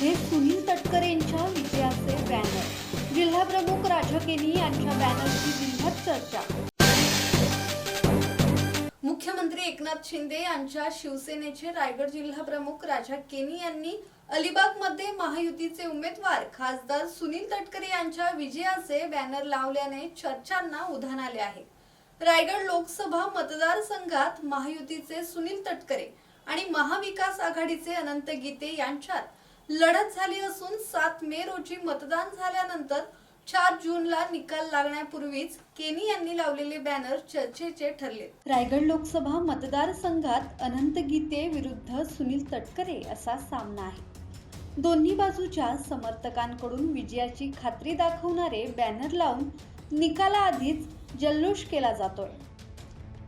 मध्ये सुनील तटकरे यांच्या विजयाचे बॅनर जिल्हाप्रमुख राजा केनी यांच्या बॅनरची जिल्ह्यात चर्चा. मुख्यमंत्री एकनाथ शिंदे यांच्या शिवसेनेचे रायगड जिल्हा प्रमुख राजा केनी यांनी अलिबागमध्ये महायुतीचे उमेदवार खासदार सुनील तटकरे यांच्या विजयाचे बॅनर लावल्याने चर्चांना उधाण आले आहे. रायगड लोकसभा मतदारसंघात महायुतीचे सुनील तटकरे आणि महाविकास आघाडीचे अनंत गीते यांच्यात लढत झाली असून सात मे रोजी मतदान झाल्यानंतर चार जूनला निकाल लागण्यापूर्वीच केनी यांनी लावलेले बॅनर चर्चेचे ठरले. रायगड लोकसभा मतदारसंघात अनंत गीते विरुद्ध सुनील तटकरे असा सामना आहे. दोन्ही बाजूच्या समर्थकांकडून विजयाची खात्री दाखवणारे बॅनर लावून निकालाआधीच जल्लोष केला जातोय.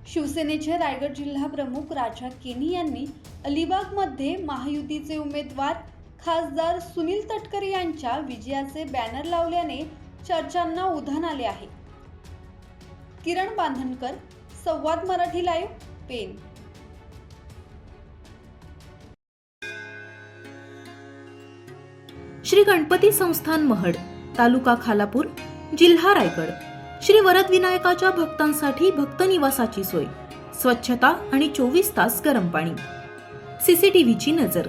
शिवसेनेचे रायगड जिल्हा प्रमुख राजा केनी यांनी अलिबागमध्ये महायुतीचे उमेदवार खासदार सुनील तटकरे यांच्या विजयाचे बॅनर लावल्याने चर्चांना उधाण आले आहे. किरण बांधणकर संवाद मराठी लाईव्ह पेन श्री गणपती संस्थान महड तालुका खालापूर जिल्हा रायगड. श्री वरद विनायकाच्या भक्तांसाठी भक्त निवासाची सोय. स्वच्छता आणि चोवीस तास गरम पाणी. सीसीटीव्हीची नजर.